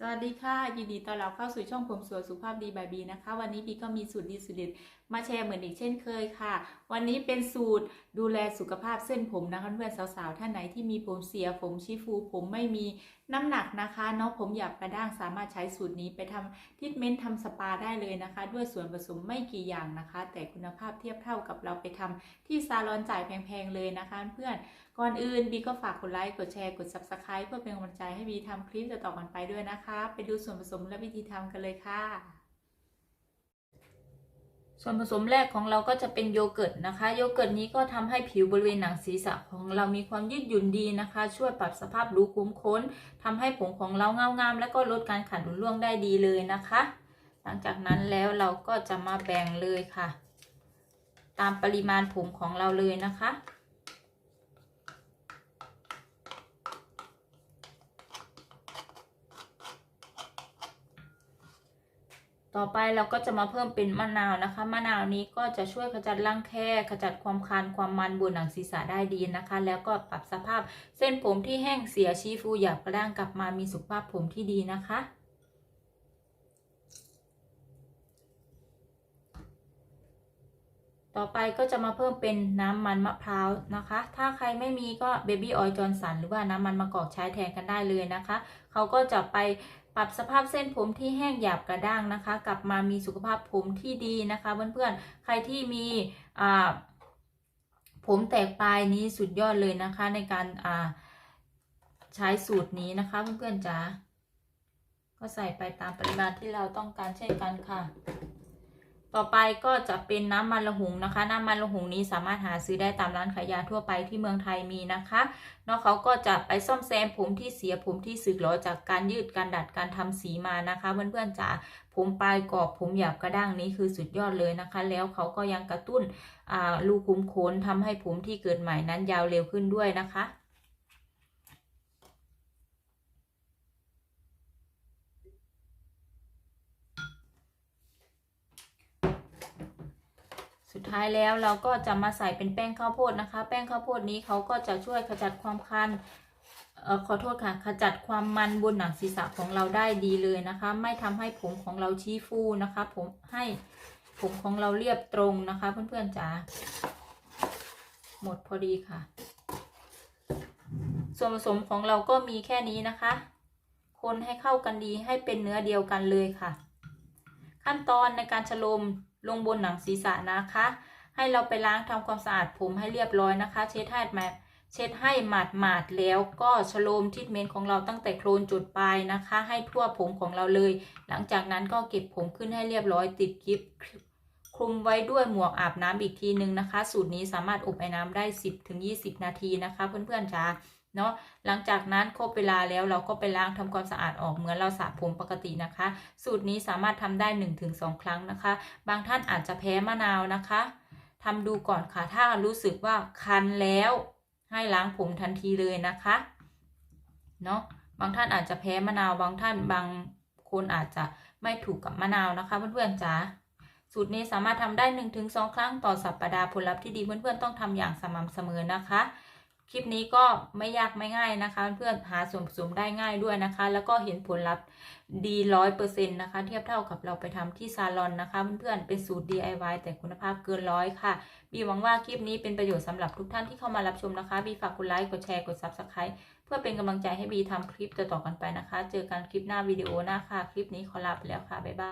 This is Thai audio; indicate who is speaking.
Speaker 1: สวัสดีค่ะ ยินดีต้อนรับเข้าสู่ช่องผมสวยสุภาพดีบายบีนะคะ วันนี้บีก็มีสูตรดีสูตรเด็ดมาแชร์เหมือนอีกเช่นเคยค่ะ วันนี้เป็นสูตรดูแลสุขภาพเส้นผมนะคะเพื่อนสาวๆท่านไหนที่มีผมเสียผมชี้ฟูผมไม่มี น้ำหนักนะคะน้องผมหยาบกระด้างสามารถใช้สูตรนี้ไปทำทิทเมนต์ทำสปาได้เลยนะคะ ด้วยส่วนผสมไม่กี่อย่างนะคะ แต่คุณภาพเทียบเท่ากับเราไปทำที่ซาลอนจ่ายแพงๆเลยนะคะเพื่อนก่อนอื่นบีก็ฝากกดไลค์กดแชร์กด Subscribe เพื่อเป็นกำลังใจให้บีทำคลิปต่อๆกันไปด้วยนะคะ ไปดูส่วนผสมและวิธีทำกันเลยค่ะ ส่วนผสมแรกของเราก็จะเป็นโยเกิร์ตนะคะ โยเกิร์ตนี้ก็ทำให้ผิวบริเวณหนังศีรษะของเรามีความยืดหยุ่นดีนะคะ ช่วยปรับสภาพรูคุ้มค้นทำให้ผมของเราเงางาม และก็ลดการขัดหลุนร่วงได้ดีเลยนะคะ หลังจากนั้นแล้วเราก็จะมาแบ่งเลยค่ะ ตามปริมาณผมของเราเลยนะคะ ต่อไปเราก็จะมาเพิ่มเป็นมะนาวนะคะ มะนาวนี้ก็จะช่วยขจัดรังแคขจัดความคันความมันบนหนังศีรษะได้ดีนะคะ แล้วก็ปรับสภาพเส้นผมที่แห้งเสียชี้ฟูหยาบกระด้างกลับมามีสุขภาพผมที่ดีนะคะต่อไปก็จะมาเพิ่มเป็นน้ำมันมะพร้าวนะคะ ถ้าใครไม่มีก็เบบี้ออยล์จอร์นสันหรือว่าน้ำมันมะกอกใช้แทนกันได้เลยนะคะ เขาก็จะไป ปรับสภาพเส้นผมที่แห้งหยาบกระด้างนะคะ กลับมามีสุขภาพผมที่ดีนะคะเพื่อนๆใครที่มีอ่าผมแตกปลายนี้สุดยอดเลยนะคะ ในการอ่าใช้สูตรนี้นะคะเพื่อนๆจ๋าก็ใส่ไปตามปริมาณที่เราต้องการเช่นกันค่ะ ต่อไปก็จะเป็นน้ำมันละหุงนะคะ น้ำมันละหุงนี้สามารถหาซื้อได้ตามร้านขายยาทั่วไปที่เมืองไทยมีนะคะนาะเขาก็จะไปซ่อมแซมผมที่เสียผมที่สึกหรอจากการยืดการดัดการทำสีมานะคะเพื่อนๆจ๋าผมปลายกรอบผมหยาบกระด้างนี้คือสุดยอดเลยนะคะ แล้วเขาก็ยังกระตุ้นอ่ารูคุ้มขนทำให้ผมที่เกิดใหม่นั้นยาวเร็วขึ้นด้วยนะคะ สุดท้ายแล้วเราก็จะมาใส่เป็นแป้งข้าวโพดนะคะ แป้งข้าวโพดนี้เขาก็จะช่วยขจัดความคันออขอโทษค่ะ ขจัดความมันบนหนังศีรษะของเราได้ดีเลยนะคะ ไม่ทำให้ผมของเราชี้ฟูนะคะ ผมให้ผมของเราเรียบตรงนะคะ เพื่อนๆจ๋าหมดพอดีค่ะ ส่วนผสมของเราก็มีแค่นี้นะคะ คนให้เข้ากันดีให้เป็นเนื้อเดียวกันเลยค่ะ ขั้นตอนในการฉลม ลงบนหนังศีรษะนะคะ ให้เราไปล้างทำความสะอาดผมให้เรียบร้อยนะคะ เช็ดให้มาเช็ดให้หมาดหมาดแล้วก็ฉโลมทรีทเมนต์ของเราตั้งแต่โคลนจุดปลายนะคะ ให้ทั่วผมของเราเลย หลังจากนั้นก็เก็บผมขึ้นให้เรียบร้อยติดกิฟ คลุมไว้ด้วยหมวกอาบน้ำอีกทีนึงนะคะ สูตรนี้สามารถอบไอ้น้ำได้ 10-20 นาทีนะคะ เพื่อนๆจ้าเนาะหลังจากนั้นครบเวลาแล้วเราก็ไปล้างทำความสะอาดออกเหมือนเราสระผมปกตินะคะ สูตรนี้สามารถทำได้ 1-2 ครั้งนะคะ บางท่านอาจจะแพ้มะนาวนะคะทำดูก่อนค่ะถ้ารู้สึกว่าคันแล้วให้ล้างผมทันทีเลยนะคะเนาะบางท่านอาจจะแพ้มะนาวบางท่านบางคนอาจจะไม่ถูกกับมะนาวนะคะเพื่อนๆจ๋า สูตรนี้สามารถทำได้ 1-2 ครั้งต่อสัปดาห์ผลลัพธ์ที่ดีเพื่อนๆต้องทำอย่างสม่ำเสมอนะคะ คลิปนี้ก็ไม่ยากไม่ง่ายนะคะ เพื่อนหาส่วนผสมได้ง่ายด้วยนะคะ แล้วก็เห็นผลลัพธ์ดีร้อยเปอร์เซ็นต์นะคะ เทียบเท่ากับเราไปทำที่ซาลอนนะคะ เพื่อนๆเป็นสูตร DIY แต่คุณภาพเกินร้อยค่ะ บีหวังว่าคลิปนี้เป็นประโยชน์สำหรับทุกท่านที่เข้ามารับชมนะคะ บีฝากกดไลค์กดแชร์กด Subscribe เพื่อเป็นกำลังใจให้บีทำคลิปต่อๆกันไปนะคะ เจอกันคลิปหน้าวิดีโอหน้าค่ะ คลิปนี้ขอลาไปแล้วค่ะบ๊ายบาย